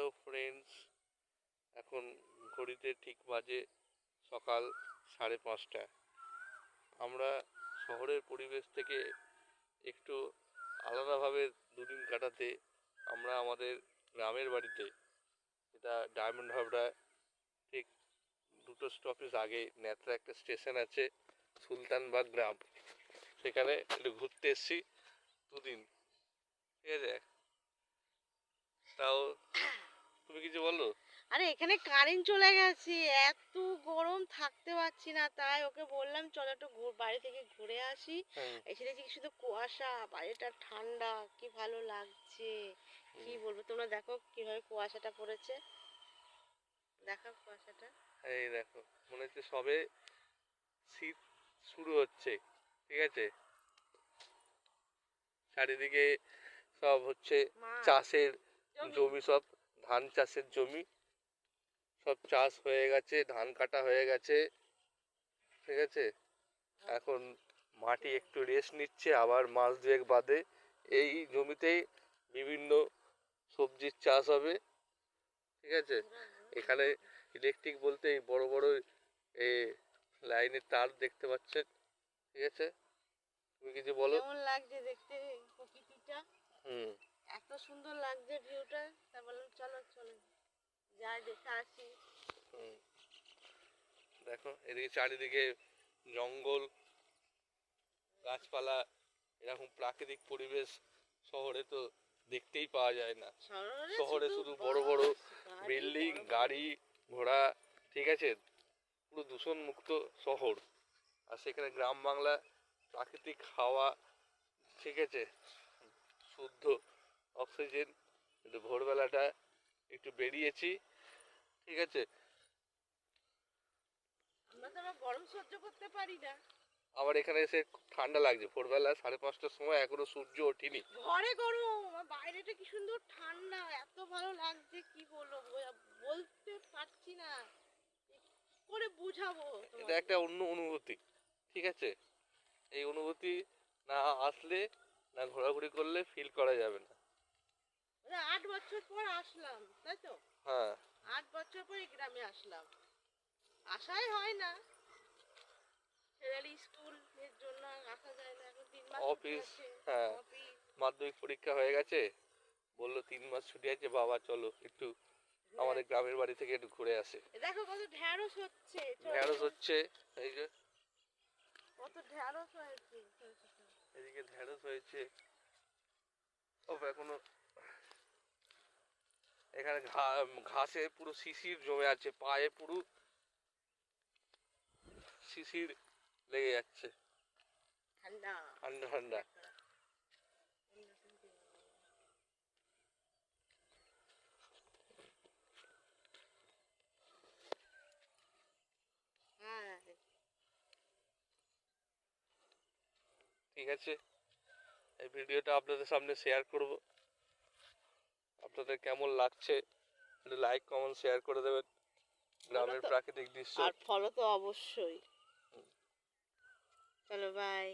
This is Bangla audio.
হ্যালো ফ্রেন্ডস এখন ঘড়িতে ঠিক বাজে সকাল সাড়ে পাঁচটা। আমরা শহরের পরিবেশ থেকে একটু আলাদাভাবে দুদিন কাটাতে আমরা আমাদের গ্রামের বাড়িতে যেটা ডায়মন্ড হাবড়া, ঠিক দুটো স্টপেজ আগে ন্যাত্রা একটা স্টেশন আছে, সুলতানবাগ গ্রাম। সেখানে একটু ঘুরতে এসেছি দুদিন। ঠিক আছে? তাও তুমি কিছু বলো? আরে এখানে কারেন্ট চলে গেছে। এত গরম থাকতে পারছি না। তাই ওকে বললাম চলো একটু বাড়ি থেকে ঘুরে আসি। এসে দেখছি কি শুধু কুয়াশা বাড়িটা ঠান্ডা কি ভালো লাগছে। কি বলব তোমরা দেখো কীভাবে কুয়াশাটা পড়েছে। দেখো কুয়াশাটা। এই দেখো মনে হচ্ছে সবে শীত শুরু হচ্ছে ঠিক আছে? চারিদিকে সব হচ্ছে চাষের। জমি সব ধান চাষের জমি। সব চাষ হয়ে গেছে ধান কাটা হয়ে গেছে ঠিক আছে? এখন মাটি একটু রেস্ট নিচ্ছে আবার মাস দুয়েক বাদে এই জমিতেই বিভিন্ন সবজির চাষ হবে ঠিক আছে? এখানে ইলেকট্রিক বলতে এই বড় বড় এ লাইনের তার দেখতে পাচ্ছেন ঠিক আছে? তুমি কিছু বলো? কেমন লাগছে দেখতে প্রকৃতিটা? হুম। এত সুন্দর লাগছে ভিউটা তা বললাম চলো চলো যাই দেখে আসি। দেখো এদিকে চারিদিকে জঙ্গল গাছপালা এরকম প্রাকৃতিক পরিবেশ শহরে তো দেখতেই পাওয়া যায় না। শহরে শুধু বড় বড় বিল্ডিং গাড়ি ঘোড়া ঠিক আছে? পুরো দূষণ মুক্ত শহর। আর সেখানে গ্রাম বাংলা প্রাকৃতিক হাওয়া ঠিক আছে? শুদ্ধ অক্সিজেন। একটু ভোরবেলাটা একটু বেরিয়েছি। ঠিক আছে? আমরা তো আবার গরম সহ্য করতে পারি না। আবার এখানে এসে ঠান্ডা লাগছে। ভোরবেলা সাড়ে পাঁচটার সময় এখনও সূর্য ওঠেনি। ঘরে গরম বাইরেটা কি সুন্দর ঠান্ডা এত ভালো লাগছে কি বলব? বলতে পারছি না। করে বুঝাবো এটা একটা অন্য অনুভূতি ঠিক আছে? এই অনুভূতি না আসলে না ঘোরাঘুরি করলে ফিল করা যাবে না। মানে আট বছর পর আসলাম তাই তো? হ্যাঁ। আট বছর পরে গ্রামে আসলাম। আসাই হয় না। ছেলের স্কুলের জন্য আসা যায় না। এখন তিন মাস অফিস, হ্যাঁ। মাধ্যমিক পরীক্ষা হয়ে গেছে। বলল তিন মাস ছুটি আছে বাবা চলো একটু আমাদের গ্রামের বাড়ি থেকে একটু ঘুরে আসে। দেখো কত ঢ্যাঁড়স হচ্ছে। ঢেঁড়স হচ্ছে এই যে। কত ঢ্যাঁড়স হয়েছে। এদিকে ঢেঁড়স হয়েছে। ও এখনও এখানে ঘাসে পুরো শিশির জমে আছে পায়ে পুরো শিশির লেগে যাচ্ছে। ঠান্ডা। ঠান্ডা ঠান্ডা। হ্যাঁ। ঠিক আছে। এই ভিডিওটা আপনাদের সামনে শেয়ার করব। আপনাদের কেমন লাগছে? একটু লাইক কমেন্ট শেয়ার করে দেবেন। গ্রামের প্রাকৃতিক দৃশ্য। আর ফলো তো অবশ্যই। চলো বাই